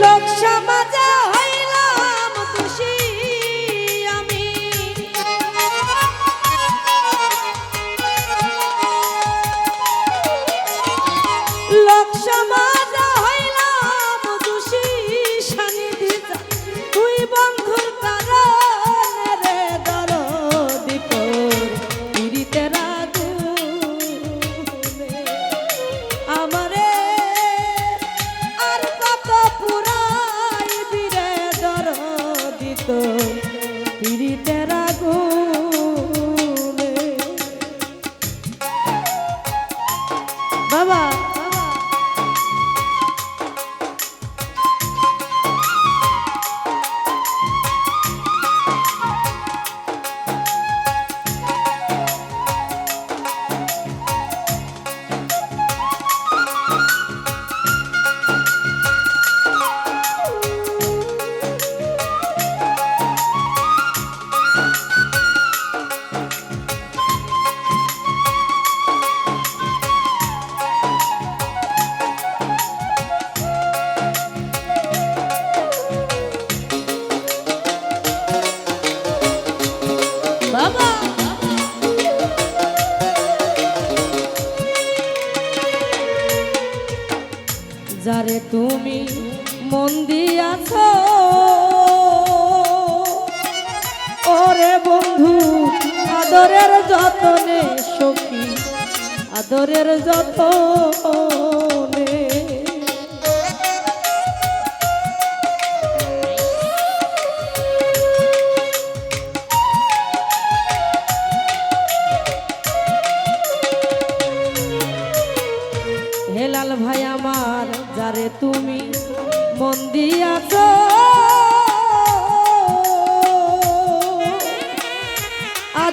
লোক সমাজে ওরে বন্ধু আদরের যতনে সখী আদরের যতনে। হেলাল ভাই আমার যারে তুমি মন দিয়াছ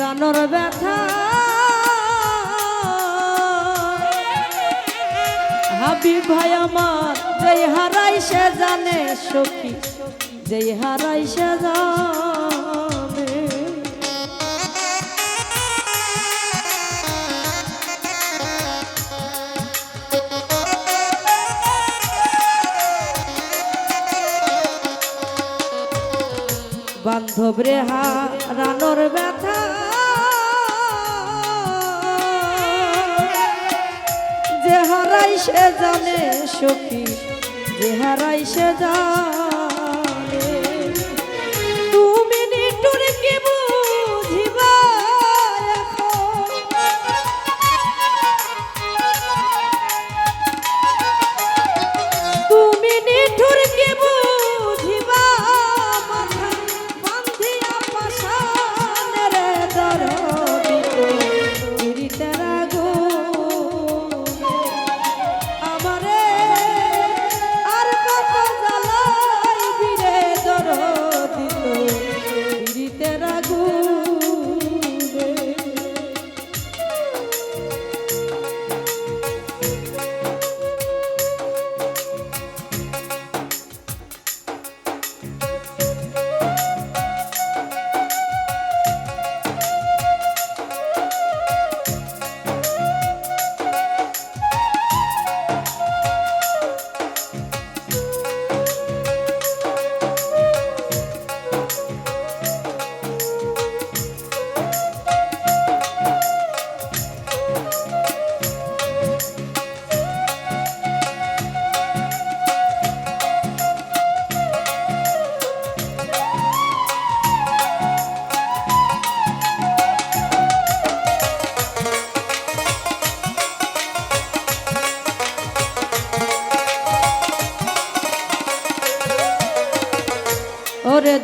রানর ব্যথা। হাবিব ভাই আমার যেই হারাই সে জানে সখী যেই হারাই সে জানে। বান্ধব রেহা রানর ব্যথা। যে হারাই সে জানে সখী যে হারাই সে জানে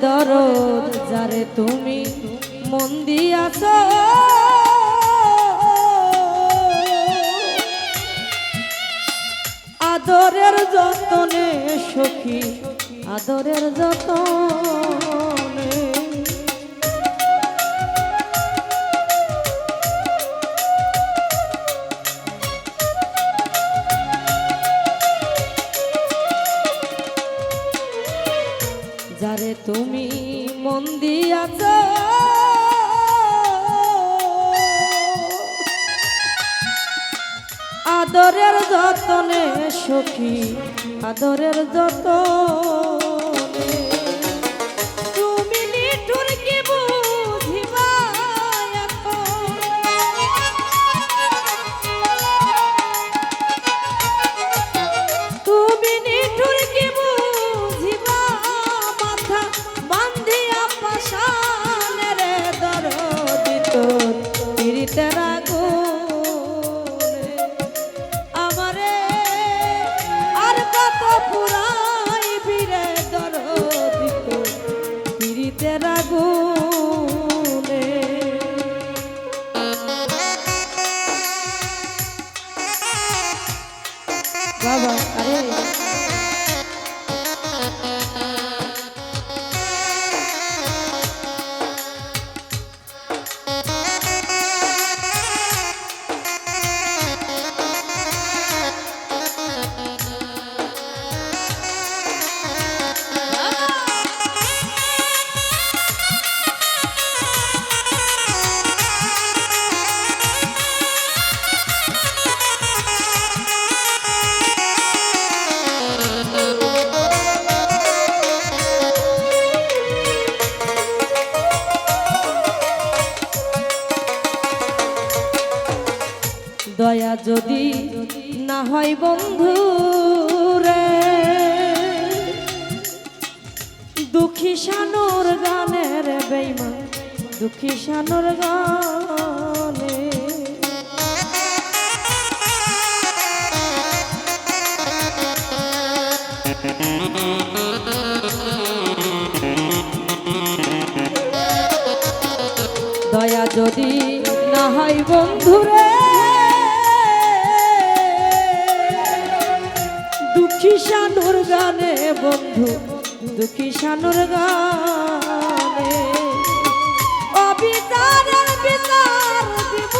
দরদ যারে তুমি মন দিয়াছ। আদরের যতনে সখী আদরের যতনে যারে তুমি মন দিয়াছ। আদরের যতনে সখী আদরের যতনে আরে দয়া যদি না হয় বন্ধু রে। দুঃখী শানুর গানের বেইমান, দুঃখী শানুর গানে। দয়া যদি না হয় বন্ধুরে দুঃখী সানুর গানে বন্ধু দুঃখী সানুর গানে। অবিচারের বিচার দিব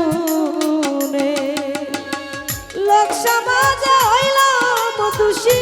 আগুনে লোক সমাজে হইলাম দোষী